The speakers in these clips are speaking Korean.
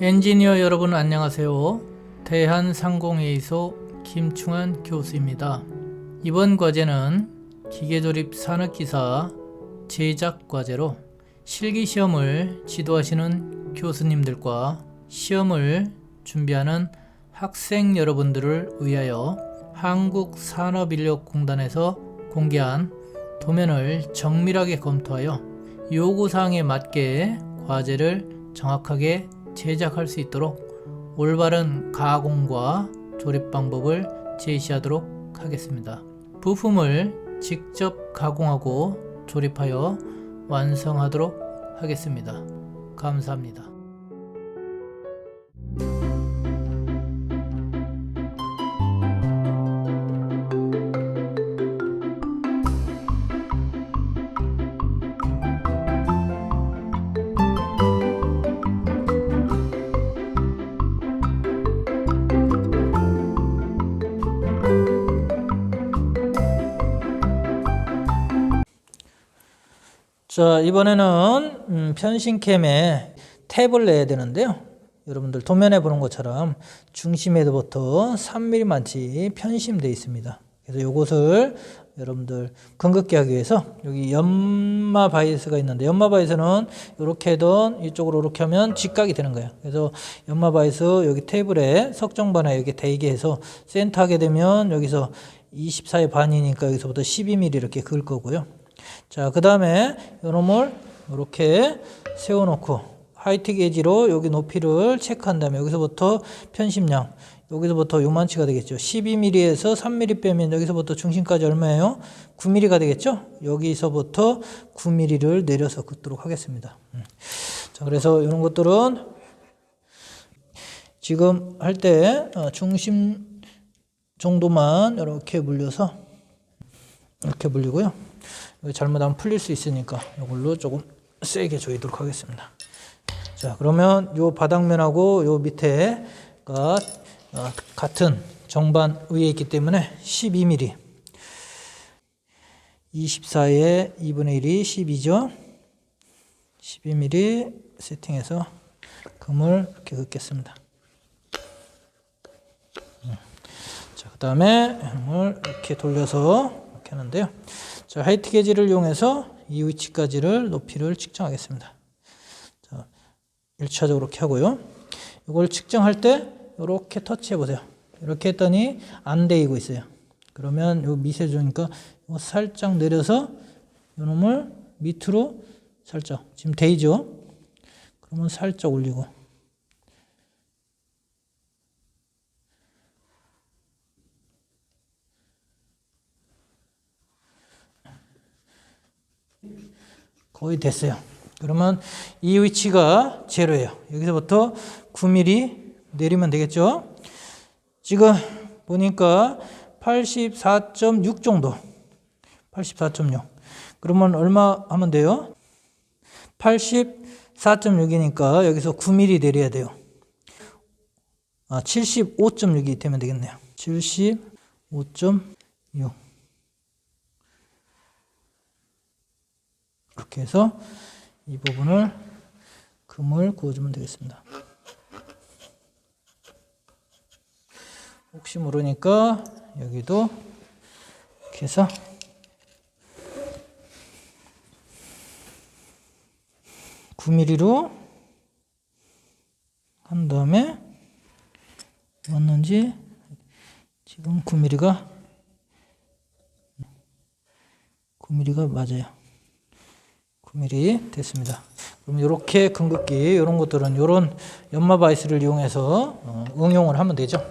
엔지니어 여러분 안녕하세요. 대한상공회의소 김충환 교수입니다. 이번 과제는 기계조립 산업기사 제작 과제로 실기시험을 지도하시는 교수님들과 시험을 준비하는 학생 여러분들을 위하여 한국산업인력공단에서 공개한 도면을 정밀하게 검토하여 요구사항에 맞게 과제를 정확하게 제작할 수 있도록 올바른 가공과 조립 방법을 제시하도록 하겠습니다. 부품을 직접 가공하고 조립하여 완성하도록 하겠습니다. 감사합니다. 자, 이번에는 음, 편신캠에 탭을 내야 되는데요. 여러분들 도면에 보는 것처럼 중심에서부터 3mm만치 편심되어 있습니다. 그래서 이것을 여러분들 근긋게 하기 위해서 여기 연마 바이스가 있는데 연마 바이스는 이렇게든 이쪽으로 이렇게 하면 직각이 되는 거예요. 그래서 연마 바이스 여기 테이블에 석정반에 여기 대게 해서 센터 하게 되면 여기서 24의 반이니까 여기서부터 12mm 이렇게 그을 거고요. 자, 그 다음에 요놈을 이렇게 세워놓고 하이트 게이지로 여기 높이를 체크한 다음에 여기서부터 편심량 여기서부터 요만치가 되겠죠. 12mm에서 3mm 빼면 여기서부터 중심까지 얼마예요? 9mm가 되겠죠. 여기서부터 9mm를 내려서 긋도록 하겠습니다. 음. 자, 그래서 이런 것들은 지금 할때 어, 중심 정도만 이렇게 물려서 이렇게 물리고요. 잘못하면 풀릴 수 있으니까 이걸로 조금 세게 조이도록 하겠습니다. 자, 그러면 요 바닥면하고 요 밑에가 어, 같은 정반 위에 있기 때문에 12mm 24에 2분의 1이 12죠. 12mm 세팅해서 금을 이렇게 긋겠습니다. 자, 그 다음에 금을 이렇게 돌려서 하는데요. 자, 하이트 게지를 이용해서 이 위치까지를 높이를 측정하겠습니다. 자, 1차적으로 이렇게 하고요. 이걸 측정할 때 이렇게 터치해 보세요. 이렇게 했더니 안 데이고 있어요. 그러면 주니까 요 살짝 내려서 요놈을 밑으로 살짝 지금 데이죠. 그러면 살짝 올리고 거의 됐어요. 그러면 이 위치가 제로예요. 여기서부터 9mm 내리면 되겠죠? 지금 보니까 84.6 정도. 84.6. 그러면 얼마 하면 돼요? 84.6이니까 여기서 9mm 내려야 돼요. 아, 75.6이 되면 되겠네요. 75.6. 이렇게 해서 이 부분을 금을 구워주면 되겠습니다. 혹시 모르니까 여기도 이렇게 해서 (9 m m 로한 다음에 맞는지 지금 9mm가 9mm가 맞아요. 9mm 됐습니다. 그럼 이렇게 금극기 이런 것들은 이런 연마 바이스를 이용해서 어, 응용을 하면 되죠.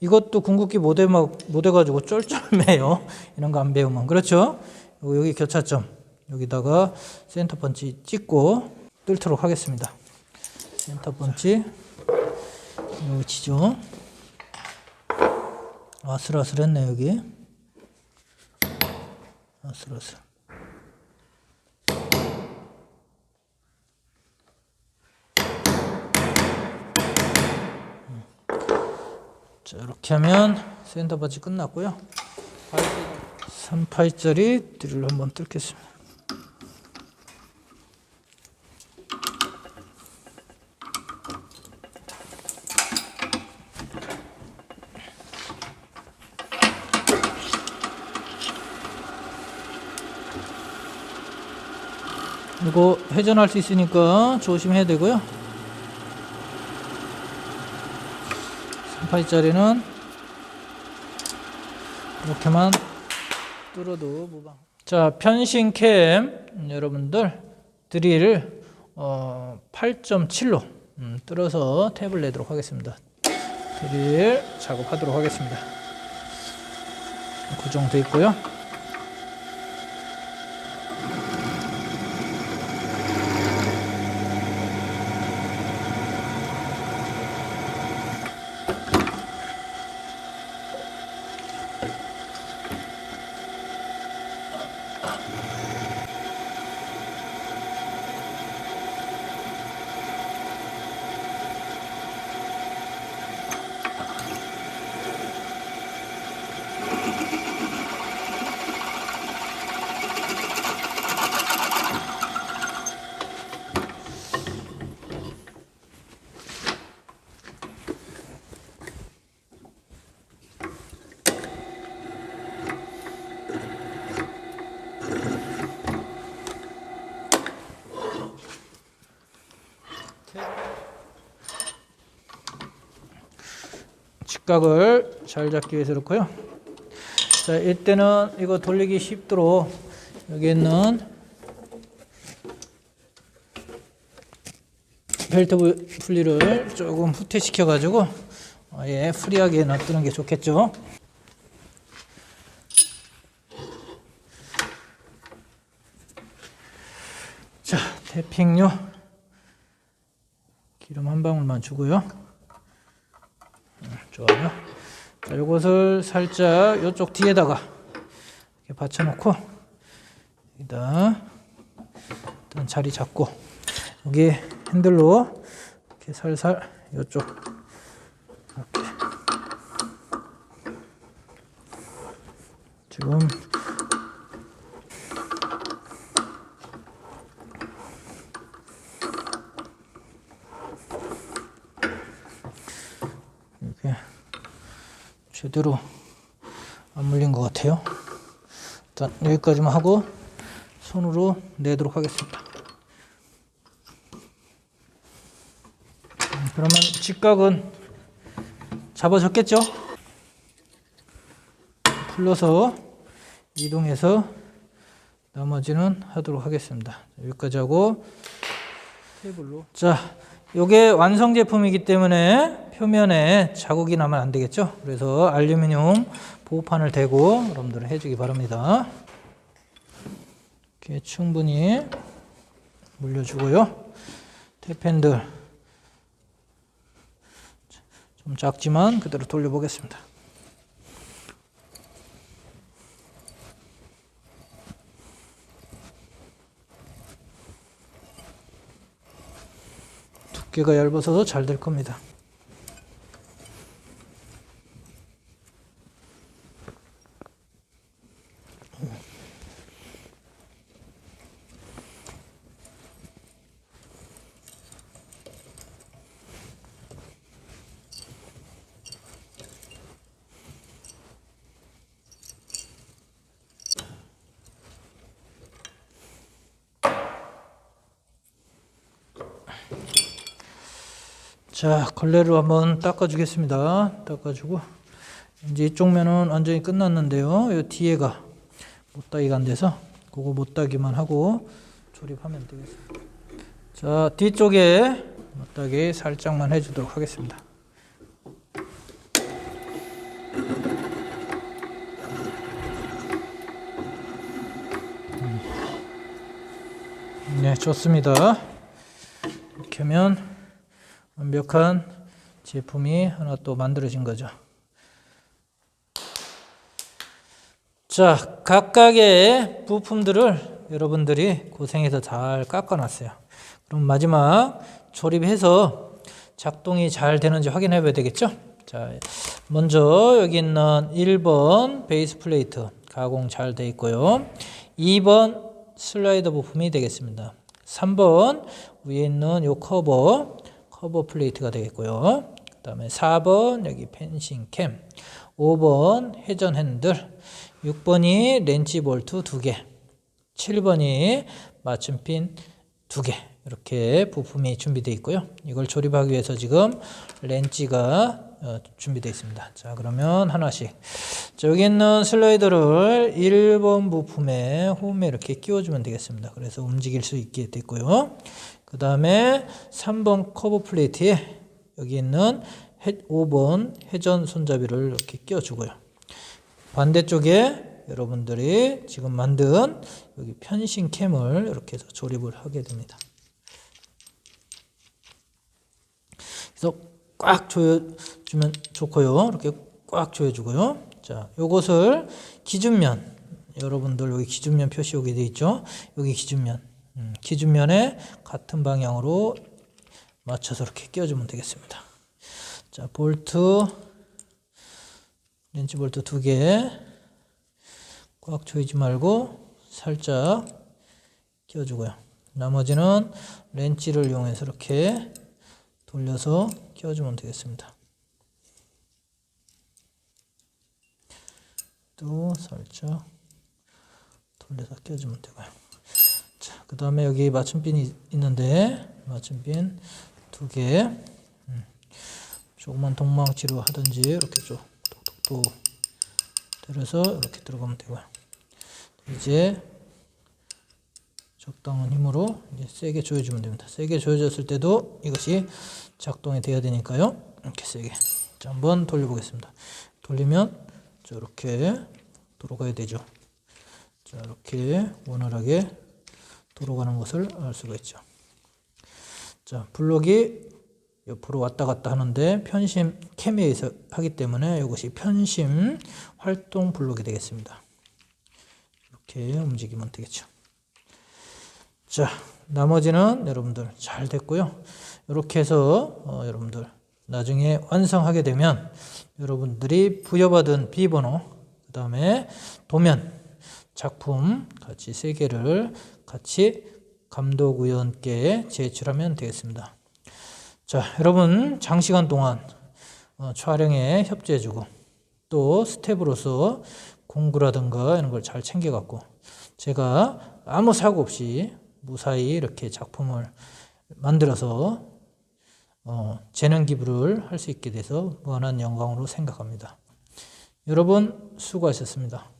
이것도 궁극기 못해 못 해 가지고 쫄쫄매요. 이런 거 안 배우면 그렇죠. 여기 교차점 여기다가 센터 펀치 찍고 뚫도록 하겠습니다. 센터 펀치 이 위치죠. 아슬아슬했네 여기. 아슬아슬. 이렇게 하면 센터 바지 끝났고요. 38짜리 드릴 한번 뚫겠습니다. 이거 회전할 수 있으니까 조심해야 되고요. 38짜리는 이렇게만 뚫어도 무방. 자, 편신캠 여러분들 드릴 어, 8.7로 음, 뚫어서 탭을 내도록 하겠습니다. 드릴 작업하도록 하겠습니다. 고정돼 있고요. 직각을 잘 잡기 위해서 그렇고요. 자, 이때는 이거 돌리기 쉽도록 여기 있는 벨트 부- 분리를 조금 후퇴시켜 가지고 아예 프리하게 놔두는 게 좋겠죠. 자, 태핑료 기름 한 방울만 주고요. 좋아요. 자, 요것을 살짝 요쪽 뒤에다가 이렇게 받쳐놓고 여기다 일단 자리 잡고 여기 핸들로 이렇게 살살 요쪽 이렇게 지금 제대로 안 물린 것 같아요. 일단 여기까지만 하고 손으로 내도록 하겠습니다. 음, 그러면 직각은 잡아졌겠죠? 풀러서 이동해서 나머지는 하도록 하겠습니다. 여기까지 하고 테이블로 자, 요게 완성 제품이기 때문에 표면에 자국이 나면 안 되겠죠? 그래서 알루미늄 보호판을 대고 여러분들은 해주기 바랍니다. 이렇게 충분히 물려주고요. 테펜들 좀 작지만 그대로 돌려보겠습니다. 두께가 얇아서 잘 될 겁니다. 자, 걸레로 한번 닦아주겠습니다. 닦아주고 이제 이쪽 면은 완전히 끝났는데요. 이 뒤에가 못 따기가 안 돼서 그거 못 따기만 하고 조립하면 되겠습니다. 자, 뒤쪽에 못 따기 살짝만 해주도록 하겠습니다. 음. 네, 좋습니다. 이렇게 하면 완벽한 제품이 하나 또 만들어진 거죠. 자, 각각의 부품들을 여러분들이 고생해서 잘 깎아놨어요. 그럼 마지막 조립해서 작동이 잘 되는지 확인해 봐야 되겠죠? 자, 먼저 여기 있는 1번 베이스 플레이트 가공 잘 돼 있고요. 2번 슬라이더 부품이 되겠습니다. 3번 위에 있는 요 커버 커버 플레이트가 되겠고요. 그 다음에 4번 여기 펜싱 캠 5번 회전 핸들 6번이 렌치 볼트 2개 7번이 맞춤핀 두개 이렇게 부품이 준비되어 있고요. 이걸 조립하기 위해서 지금 렌치가 어, 준비되어 있습니다. 자 그러면 하나씩 자, 여기 있는 슬라이더를 1번 부품에 홈에 이렇게 끼워주면 되겠습니다. 그래서 움직일 수 있게 됐고요. 그 다음에 3번 커브 플레이트에 여기 있는 5번 회전 손잡이를 이렇게 끼워주고요. 반대쪽에 여러분들이 지금 만든 여기 편신 캠을 이렇게 해서 조립을 하게 됩니다. 그래서 꽉 조여주면 좋고요. 이렇게 꽉 조여주고요. 자, 요것을 기준면 여러분들 여기 기준면 표시 오게 돼 있죠. 여기 기준면 음, 기준면에 같은 방향으로 맞춰서 이렇게 끼워주면 되겠습니다. 자, 볼트 렌치 볼트 두 개 꽉 조이지 말고 살짝 끼워주고요. 나머지는 렌치를 이용해서 이렇게 돌려서 끼워주면 되겠습니다. 또 살짝 돌려서 끼워주면 되고요. 자, 그 다음에 여기 맞춤핀이 있는데 맞춤핀 두 개. 음, 조그만 동망치로 하든지 이렇게 좀 톡톡톡 때려서 이렇게 들어가면 되고요. 이제 적당한 힘으로 이제 세게 조여주면 됩니다. 세게 조여졌을 때도 이것이 작동이 돼야 되니까요. 이렇게 세게. 자, 한번 돌려보겠습니다. 돌리면 저렇게 돌아가야 되죠. 자, 이렇게 원활하게 돌아가는 것을 알 수가 있죠. 자, 블록이 옆으로 왔다 갔다 하는데 편심 캠에 의해서 하기 때문에 이것이 편심 활동 블록이 되겠습니다. 이렇게 움직이면 되겠죠. 자, 나머지는 여러분들 잘 됐고요. 이렇게 해서 어, 여러분들 나중에 완성하게 되면 여러분들이 부여받은 비번호, 그 다음에 도면, 작품 같이 세 개를 같이 감독위원께 제출하면 되겠습니다. 자, 여러분 장시간 동안 어, 촬영에 협조해주고 또 스텝으로서 공구라든가 이런 걸 잘 챙겨갖고 제가 아무 사고 없이 무사히 이렇게 작품을 만들어서 어, 재능 기부를 할 수 있게 돼서 무한한 영광으로 생각합니다. 여러분 수고하셨습니다.